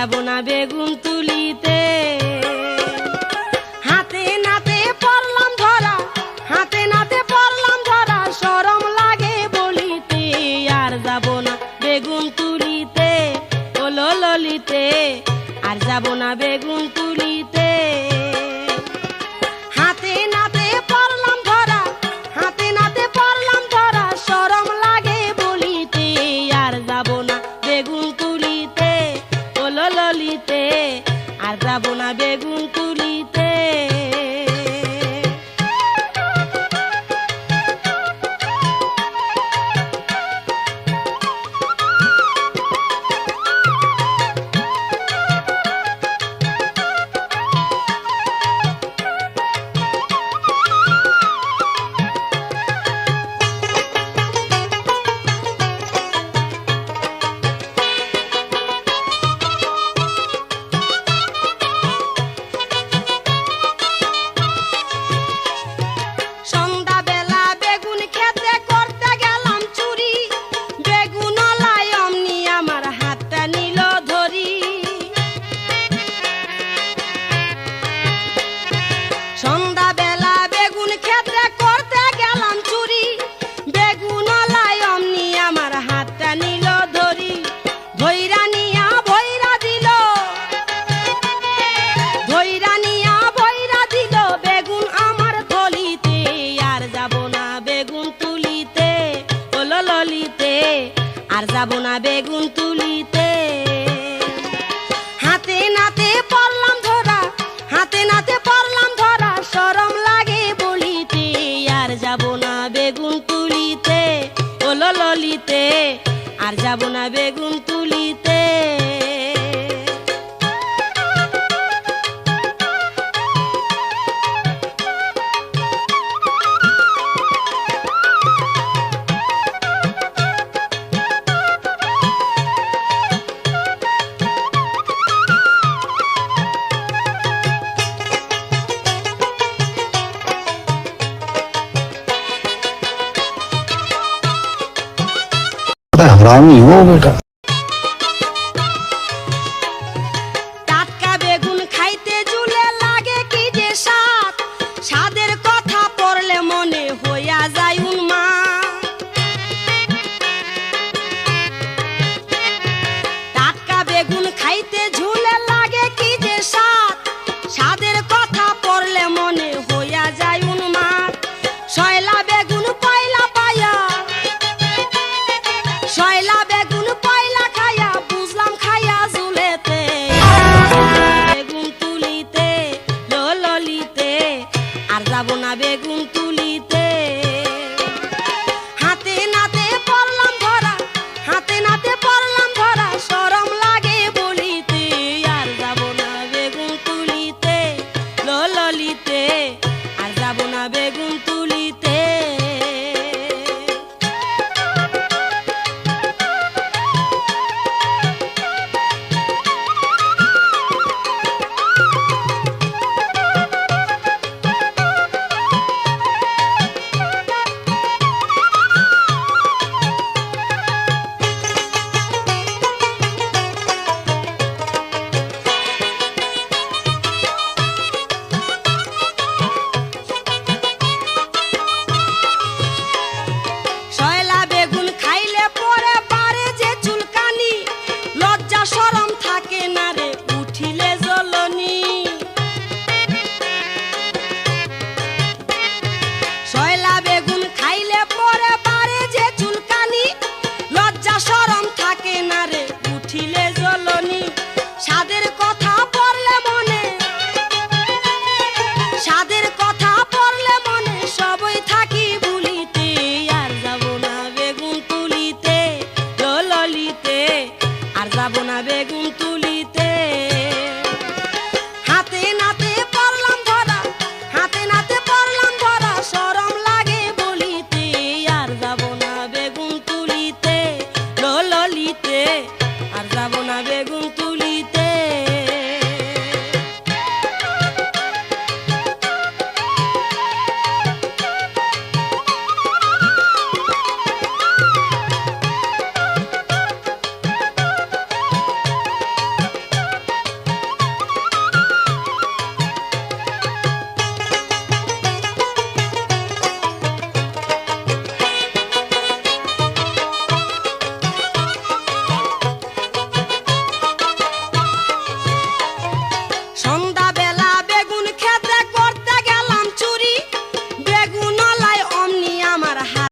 যাব না বেগুন তুলিতে। হাতে নাতে পড়লাম ধরা, হাতে নাতে পড়লাম ধরা, সরম লাগে বলিতে। আর যাব না বেগুন তুলিতে ও ললিতে। আর যাব না বেগুন তুলিতে আর যাব না বেগুন তুলিতে আর যাব না বেগুন তুলিতে। 藏你秘密的